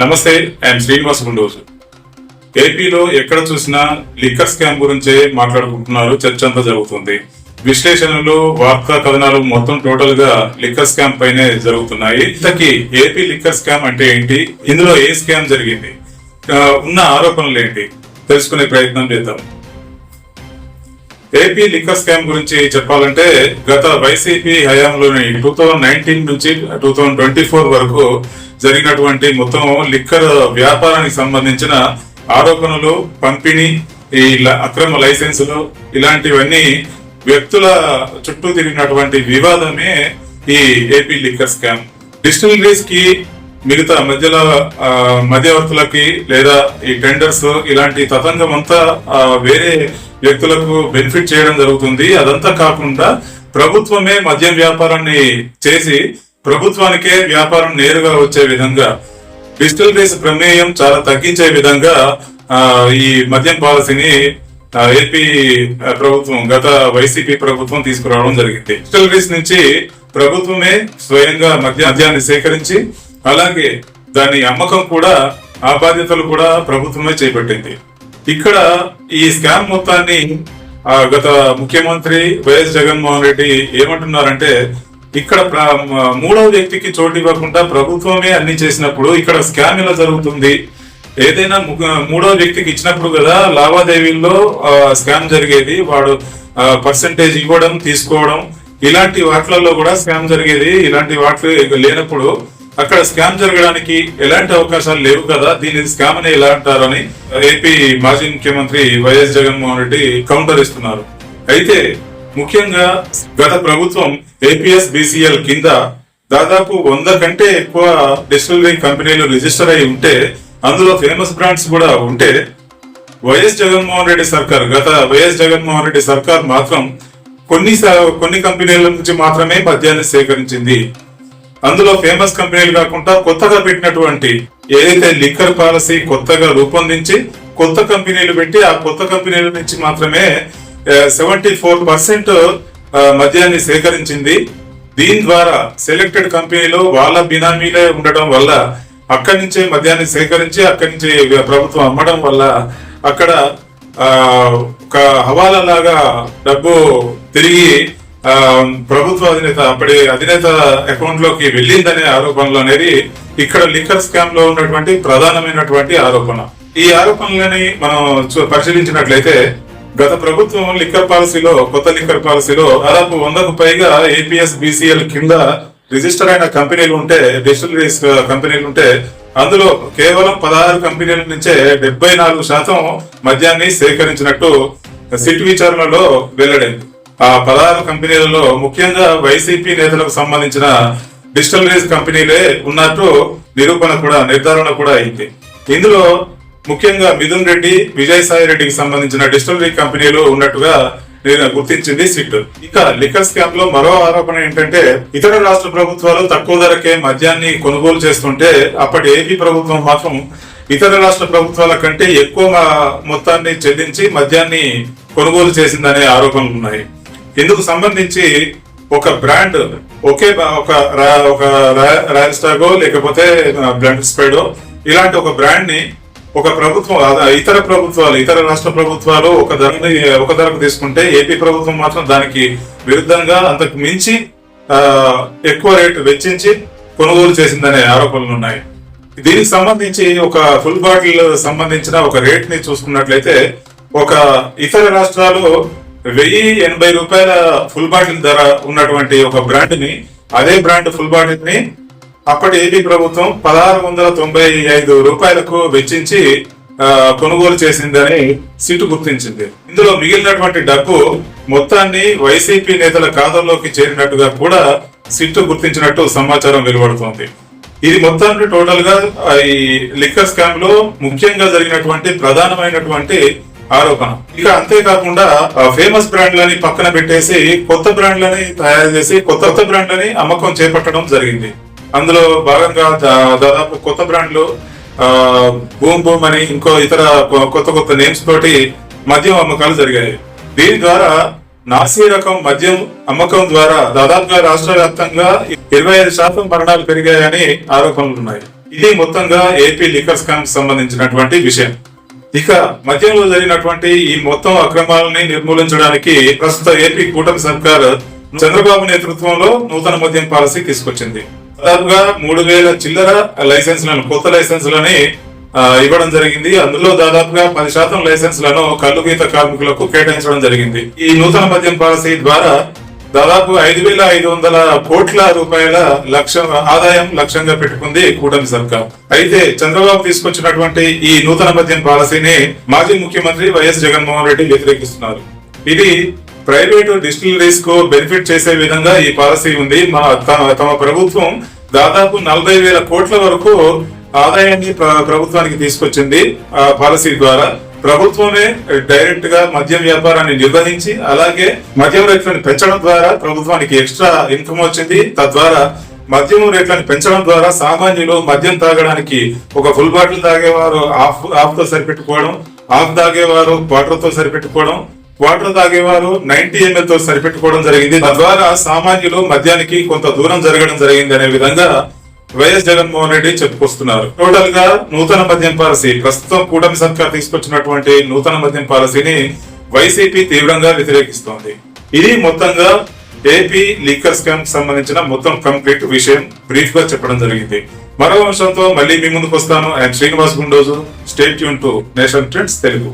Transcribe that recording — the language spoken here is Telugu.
నమస్తే ఐఎమ్ శ్రీనివాస్ గుండోజు ఏపీలో ఎక్కడ చూసినా లిక్కర్ స్కామ్ గురించే మాట్లాడుకుంటున్నారు చర్చ అంతా జరుగుతుంది. విశ్లేషణలు వార్తా కథనాలు మొత్తం టోటల్గా లిక్కర్ స్కామ్ పైనే జరుగుతున్నాయి. ఇంతకీ ఏపీ లిక్కర్ స్కామ్ అంటే ఏంటి? ఇందులో ఏ స్కామ్ జరిగింది? ఉన్న ఆరోపణలు ఏంటి? తెలుసుకునే ప్రయత్నం చేద్దాం. ఏపీ లిక్కర్ స్కామ్ గురించి చెప్పాలంటే గత వైసీపీ హయాంలోని టూ థౌజండ్ నైన్టీన్ నుంచి టూ థౌజండ్ ట్వంటీ ఫోర్ వరకు జరిగినటువంటి మొత్తం లిక్కర్ వ్యాపారానికి సంబంధించిన ఆరోపణలు పంపిణీ ఈ అక్రమ లైసెన్సులు ఇలాంటివన్నీ వ్యక్తుల చుట్టూ తిరిగినటువంటి వివాదమే ఈ ఏపీ లిక్కర్ స్కామ్. డిస్టిలరీస్కి మిగతా మధ్యలో మధ్యవర్తులకి లేదా ఈ టెండర్స్ ఇలాంటి తతంగం అంతా వేరే వ్యక్తులకు బెనిఫిట్ చేయడం జరుగుతుంది. అదంతా కాకుండా ప్రభుత్వమే మద్యం వ్యాపారాన్ని చేసి ప్రభుత్వానికే వ్యాపారం నేరుగా వచ్చే విధంగా డిజిటల్ బేస్ ప్రమేయం చాలా తగ్గించే విధంగా ఆ, ఈ మద్యం పాలసీని ఏపీ ప్రభుత్వం గత వైసీపీ ప్రభుత్వం తీసుకురావడం జరిగింది. డిజిటల్ బేస్ నుంచి ప్రభుత్వమే స్వయంగా మద్య మద్యాన్ని సేకరించి అలాగే దాని అమ్మకం కూడా ఆ బాధ్యతలు కూడా ప్రభుత్వమే చేపట్టింది. ఇక్కడ ఈ స్కామ్ మొత్తాన్ని గత ముఖ్యమంత్రి వైఎస్ జగన్మోహన్ రెడ్డి ఏమంటున్నారంటే ఇక్కడ మూడవ వ్యక్తికి చోటు ఇవ్వకుండా ప్రభుత్వమే అన్ని చేసినప్పుడు ఇక్కడ స్కామ్ ఎలా జరుగుతుంది? ఏదైనా మూడవ వ్యక్తికి ఇచ్చినప్పుడు కదా లావాదేవీల్లో స్కామ్ జరిగేది. వాడు పర్సంటేజ్ ఇవ్వడం తీసుకోవడం ఇలాంటి వాటిలలో కూడా స్కామ్ జరిగేది. ఇలాంటి వాటి లేనప్పుడు అక్కడ స్కామ్ జరగడానికి ఎలాంటి అవకాశాలు లేవు కదా. దీని స్కామ్ అని ఎలా అంటారని ఏపీ మాజీ ముఖ్యమంత్రి వైఎస్ జగన్మోహన్ రెడ్డి కౌంటర్ ఇస్తున్నారు. అయితే ముఖ్యంగా గత ప్రభుత్వం ఏపీఎస్ బీసీఎల్ కింద దాదాపు వంద కంటే ఎక్కువ డిస్టిలరీ కంపెనీలు రిజిస్టర్ అయి ఉంటే అందులో ఫేమస్ బ్రాండ్స్ కూడా ఉంటే వైఎస్ జగన్మోహన్ రెడ్డి సర్కార్ గత వైఎస్ జగన్మోహన్ రెడ్డి సర్కార్ మాత్రం కొన్ని కొన్ని కంపెనీల నుంచి మాత్రమే మద్యాన్ని సేకరించింది. అందులో ఫేమస్ కంపెనీలు కాకుండా కొత్తగా పెట్టినటువంటి ఏదైతే లిక్కర్ పాలసీ కొత్తగా రూపొందించి కొత్త కంపెనీలు పెట్టి ఆ కొత్త కంపెనీల నుంచి మాత్రమే సెవెంటీ ఫోర్ పర్సెంట్ మద్యాన్ని సేకరించింది. దీని ద్వారా సెలెక్టెడ్ కంపెనీలు వాళ్ళ బినామీలే ఉండటం వల్ల అక్కడి నుంచే మద్యాన్ని సేకరించి అక్కడి నుంచి ప్రభుత్వం అమ్మడం వల్ల అక్కడ ఒక హవాలా లాగా డబ్బు తిరిగి ప్రభుత్వ అధినేత అప్పటి అధినేత అకౌంట్లోకి వెళ్ళిందనే ఆరోపణలు అనేది ఇక్కడ లిక్కర్ స్కామ్లో ఉన్నటువంటి ప్రధానమైనటువంటి ఆరోపణ. ఈ ఆరోపణలని మనం పరిశీలించినట్లయితే గత ప్రభుత్వం లిక్కర్ పాలసీలో కొత్త లిక్కర్ పాలసీలో దాదాపు వందకు పైగా ఏపీఎస్ బీసీఎల్ కింద రిజిస్టర్ అయిన కంపెనీలు ఉంటే డిజిటలరీస్ uh, కంపెనీలు ఉంటే అందులో కేవలం పదహారు కంపెనీల నుంచే డెబ్బై నాలుగు శాతం మద్యాన్ని సేకరించినట్టు సిట్ విచారణలో వెల్లడైంది. ఆ పదహారు కంపెనీలలో ముఖ్యంగా వైసీపీ నేతలకు సంబంధించిన డిజిటలరీస్ కంపెనీలే ఉన్నట్టు నిరూపణ కూడా నిర్ధారణ కూడా అయింది. ఇందులో ముఖ్యంగా మిథున్ రెడ్డి విజయసాయి రెడ్డికి సంబంధించిన డిస్టిలరీ కంపెనీలు ఉన్నట్టుగా నేను గుర్తించింది సిట్ ఇక లిక్కర్ స్కామ్లో మరో ఆరోపణ ఏంటంటే ఇతర రాష్ట్ర ప్రభుత్వాలు తక్కువ ధరకే మద్యాన్ని కొనుగోలు చేస్తుంటే అప్పటి ఏపీ ప్రభుత్వం మాత్రం ఇతర రాష్ట్ర ప్రభుత్వాల కంటే ఎక్కువ మొత్తాన్ని చెల్లించి మద్యాన్ని కొనుగోలు చేసిందనే ఆరోపణలు ఉన్నాయి. ఇందుకు సంబంధించి ఒక బ్రాండ్ ఒకే ఒక రా- ఒక రాయల్ స్టాగో లేకపోతే బ్లండ్ స్పైడో ఇలాంటి ఒక బ్రాండ్ని ఒక ప్రభుత్వం ఇతర ప్రభుత్వాలు ఇతర రాష్ట్ర ప్రభుత్వాలు ఒక ధరని ఒక ధరకు తీసుకుంటే ఏపీ ప్రభుత్వం మాత్రం దానికి విరుద్ధంగా అంతకు మించి ఎక్కువ రేటు వెచ్చించి కొనుగోలు చేసిందనే ఆరోపణలు ఉన్నాయి. దీనికి సంబంధించి ఒక ఫుల్ బాటిల్ సంబంధించిన ఒక రేట్ని చూసుకున్నట్లయితే ఒక ఇతర రాష్ట్రాలు వెయ్యి ఎనభై రూపాయల ఫుల్ బాటిల్ ధర ఉన్నటువంటి ఒక బ్రాండ్ని అదే బ్రాండ్ ఫుల్ బాటిల్ని అప్పటి ఏపీ ప్రభుత్వం పదహారు వందల తొంభై ఐదు రూపాయలకు వెచ్చించి కొనుగోలు చేసిందని సిటు గుర్తించింది. ఇందులో మిగిలినటువంటి డబ్బు మొత్తాన్ని వైసీపీ నేతల ఖాతాల్లోకి చేరినట్టుగా కూడా సిట్టు గుర్తించినట్టు సమాచారం వెలువడుతోంది. ఇది మొత్తానికి టోటల్గా ఈ లిక్కర్ స్కామ్లో ముఖ్యంగా జరిగినటువంటి ప్రధానమైనటువంటి ఆరోపణ. ఇక అంతేకాకుండా ఫేమస్ బ్రాండ్లని పక్కన పెట్టేసి కొత్త బ్రాండ్లని తయారు చేసి కొత్త కొత్త బ్రాండ్లని అమ్మకం చేపట్టడం జరిగింది. అందులో భాగంగా దాదాపు కొత్త బ్రాండ్లు బూమ్ బూమ్ అని ఇంకో ఇతర కొ- కొత్త కొత్త నేమ్స్ తోటి మద్యం అమ్మకాలు జరిగాయి. దీని ద్వారా నాసీ రకం మద్యం అమ్మకం ద్వారా దాదాపుగా రాష్ట్ర వ్యాప్తంగా ఇరవై ఐదు శాతం మరణాలు పెరిగాయని ఆరోపణలు ఉన్నాయి. ఇది మొత్తంగా ఏపీ లిక్కర్ స్కామ్ సంబంధించినటువంటి విషయం. ఇక మద్యంలో జరిగినటువంటి ఈ మొత్తం అక్రమాలని నిర్మూలించడానికి ప్రస్తుత ఏపీ కూటమి సర్కార్ చంద్రబాబు నేతృత్వంలో నూతన మద్యం పాలసీ తీసుకొచ్చింది. దాదాపుగా మూడు వేల చిల్లర లైసెన్స్లను కొత్త లైసెన్స్ లని ఇవ్వడం జరిగింది. అందులో దాదాపుగా పది శాతం లైసెన్స్లను కళ్ళు గీత కార్మికులకు కేటాయించడం జరిగింది. ఈ నూతన మద్యం పాలసీ ద్వారా దాదాపు ఐదు వేల ఐదు వందల కోట్ల రూపాయల లక్ష్య ఆదాయం లక్ష్యంగా పెట్టుకుంది కూటమి సర్కార్. అయితే చంద్రబాబు తీసుకొచ్చినటువంటి ఈ నూతన మద్యం పాలసీని మాజీ ముఖ్యమంత్రి వైఎస్ జగన్మోహన్ రెడ్డి వ్యతిరేకిస్తున్నారు. ఇది ప్రైవేటు డిస్టిలరీస్కు బెనిఫిట్ చేసే విధంగా ఈ పాలసీ ఉంది. మా తమ తమ ప్రభుత్వం దాదాపు నలభై వేల కోట్ల వరకు ఆదాయాన్ని ప్రభుత్వానికి తీసుకొచ్చింది ఆ పాలసీ ద్వారా. ప్రభుత్వమే డైరెక్ట్గా మద్యం వ్యాపారాన్ని నిర్వహించి అలాగే మద్యం రేట్లను పెంచడం ద్వారా ప్రభుత్వానికి ఎక్స్ట్రా ఇన్కమ్ వచ్చింది. తద్వారా మద్యం రేట్లను పెంచడం ద్వారా సామాన్యులు మద్యం తాగడానికి ఒక ఫుల్ బాటిల్ తాగేవారు హాఫ్ హాఫ్తో సరిపెట్టుకోవడం హాఫ్ తాగేవారు క్వార్టర్తో సరిపెట్టుకోవడం వాటర్ తాగేవారు నైన్టీ ఎంఎల్తో సరిపెట్టుకోవడం జరిగింది. తద్వారా సామాన్యులు మద్యానికి కొంత దూరం జరగడం జరిగింది అనే విధంగా వైఎస్ జగన్మోహన్ రెడ్డి చెప్పుకొస్తున్నారు. టోటల్గా నూతన మద్యం పాలసీ ప్రస్తుతం కూటమి సర్కార్ తీసుకొచ్చినటువంటి నూతన మద్యం పాలసీని వైసీపీ తీవ్రంగా వ్యతిరేకిస్తోంది. ఇది మొత్తంగా ఏపీ లీకర్ స్కామ్ సంబంధించిన మొత్తం కంప్లీట్ విషయం బ్రీఫ్గా చెప్పడం జరిగింది. మరో అంశంతో మళ్ళీ మీ ముందుకు వస్తాను. ఐఎమ్ శ్రీనివాస్ గుండోజు స్టేట్ యూన్ టు నేషన్ ట్రెండ్స్ తెలుగు